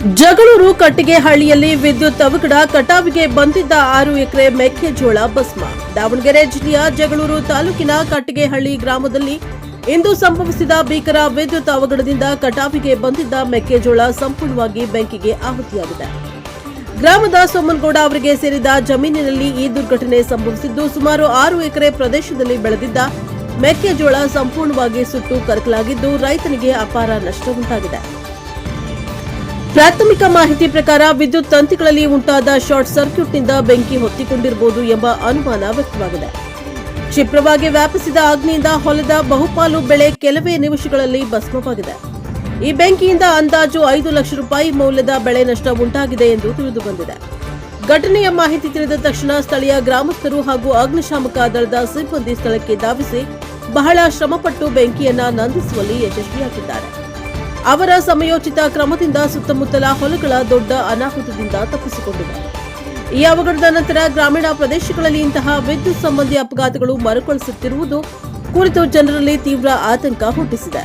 ಜಗಳೂರು ಕಟ್ಟಿಗೆಹಳ್ಳಿಯಲ್ಲಿ ವಿದ್ಯುತ್ ಅವಘಡ ಕಟಾವಿಗೆ ಬಂದಿದ್ದ ಆರು ಎಕರೆ ಮೆಕ್ಕೆಜೋಳ ಭಸ್ಮ. ದಾವಣಗೆರೆ ಜಿಲ್ಲೆಯ ಜಗಳೂರು ತಾಲೂಕಿನ ಕಟ್ಟಿಗೆಹಳ್ಳಿ ಗ್ರಾಮದಲ್ಲಿ ಇಂದು ಸಂಭವಿಸಿದ ಭೀಕರ ವಿದ್ಯುತ್ ಅವಘಡದಿಂದ ಕಟಾವಿಗೆ ಬಂದಿದ್ದ ಮೆಕ್ಕೆಜೋಳ ಸಂಪೂರ್ಣವಾಗಿ ಬೆಂಕಿಗೆ ಆಹುತಿಯಾಗಿದೆ. ಗ್ರಾಮದ ಸೋಮನಗೌಡ ಅವರಿಗೆ ಸೇರಿದ ಜಮೀನಿನಲ್ಲಿ ಈ ದುರ್ಘಟನೆ ಸಂಭವಿಸಿದ್ದು, ಸುಮಾರು ಆರು ಎಕರೆ ಪ್ರದೇಶದಲ್ಲಿ ಬೆಳೆದಿದ್ದ ಮೆಕ್ಕೆಜೋಳ ಸಂಪೂರ್ಣವಾಗಿ ಸುಟ್ಟು ಕರಕಲಾಗಿದ್ದು, ರೈತನಿಗೆ ಅಪಾರ ನಷ್ಟ ಉಂಟಾಗಿದೆ. ಪ್ರಾಥಮಿಕ ಮಾಹಿತಿ ಪ್ರಕಾರ ವಿದ್ಯುತ್ ತಂತಿಗಳಲ್ಲಿ ಉಂಟಾದ ಶಾರ್ಟ್ ಸರ್ಕ್ಯೂಟ್ನಿಂದ ಬೆಂಕಿ ಹೊತ್ತಿಕೊಂಡಿರಬಹುದು ಎಂಬ ಅನುಮಾನ ವ್ಯಕ್ತವಾಗಿದೆ. ಕ್ಷಿಪ್ರವಾಗಿ ವ್ಯಾಪಿಸಿದ ಅಗ್ನಿಯಿಂದ ಹೊಲದ ಬಹುಪಾಲು ಬೆಳೆ ಕೆಲವೇ ನಿಮಿಷಗಳಲ್ಲಿ ಭಸ್ಮವಾಗಿದೆ. ಈ ಬೆಂಕಿಯಿಂದ ಅಂದಾಜು ಐದು ಲಕ್ಷ ರೂಪಾಯಿ ಮೌಲ್ಯದ ಬೆಳೆ ನಷ್ಟ ಉಂಟಾಗಿದೆ ಎಂದು ತಿಳಿದುಬಂದಿದೆ. ಘಟನೆಯ ಮಾಹಿತಿ ತಿಳಿದ ತಕ್ಷಣ ಸ್ಥಳೀಯ ಗ್ರಾಮಸ್ಥರು ಹಾಗೂ ಅಗ್ನಿಶಾಮಕ ದಳದ ಸಿಬ್ಬಂದಿ ಸ್ಥಳಕ್ಕೆ ಧಾವಿಸಿ ಬಹಳ ಶ್ರಮಪಟ್ಟು ಬೆಂಕಿಯನ್ನ ನಂದಿಸುವಲ್ಲಿ ಯಶಸ್ವಿಯಾಗಿದ್ದಾರೆ. ಅವರ ಸಮಯೋಚಿತ ಕ್ರಮದಿಂದ ಸುತ್ತಮುತ್ತಲ ಹೊಲಗಳ ದೊಡ್ಡ ಅನಾಹುತದಿಂದ ತಪ್ಪಿಸಿಕೊಂಡಿದೆ. ಈ ಅವಘಡದ ನಂತರ ಗ್ರಾಮೀಣ ಪ್ರದೇಶಗಳಲ್ಲಿ ಇಂತಹ ವಿದ್ಯುತ್ ಸಂಬಂಧಿ ಅಪಘಾತಗಳು ಮರುಕಳಿಸುತ್ತಿರುವುದು ಕುರಿತು ಜನರಲ್ಲಿ ತೀವ್ರ ಆತಂಕ ಹುಟ್ಟಿಸಿದೆ.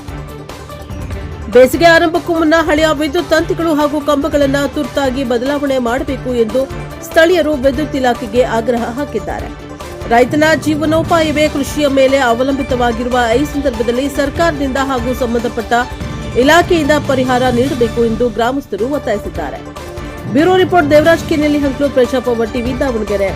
ಬೇಸಿಗೆ ಆರಂಭಕ್ಕೂ ಮುನ್ನ ಹಳೆಯ ವಿದ್ಯುತ್ ತಂತಿಗಳು ಹಾಗೂ ಕಂಬಗಳನ್ನು ತುರ್ತಾಗಿ ಬದಲಾವಣೆ ಮಾಡಬೇಕು ಎಂದು ಸ್ಥಳೀಯರು ವಿದ್ಯುತ್ ಇಲಾಖೆಗೆ ಆಗ್ರಹ ಹಾಕಿದ್ದಾರೆ. ರೈತನ ಜೀವನೋಪಾಯವೇ ಕೃಷಿಯ ಮೇಲೆ ಅವಲಂಬಿತವಾಗಿರುವ ಈ ಸಂದರ್ಭದಲ್ಲಿ ಸರ್ಕಾರದಿಂದ ಹಾಗೂ ಸಂಬಂಧಪಟ್ಟ ಇಲಾಖೆಯಿಂದ ಪರಿಹಾರ ನೀಡಬೇಕು ಎಂದು ಗ್ರಾಮಸ್ಥರು ಒತ್ತಾಯಿಸಿದ್ದಾರೆ. ಬ್ಯೂರೋ ರಿಪೋರ್ಟ್ ದೇವರಾಜ್ ಕೆನೆಯಲ್ಲಿ ಹಂಕ್ಲು ಪ್ರಜಾಪವ ಟಿವಿ ದಾವಣಗೆರೆ.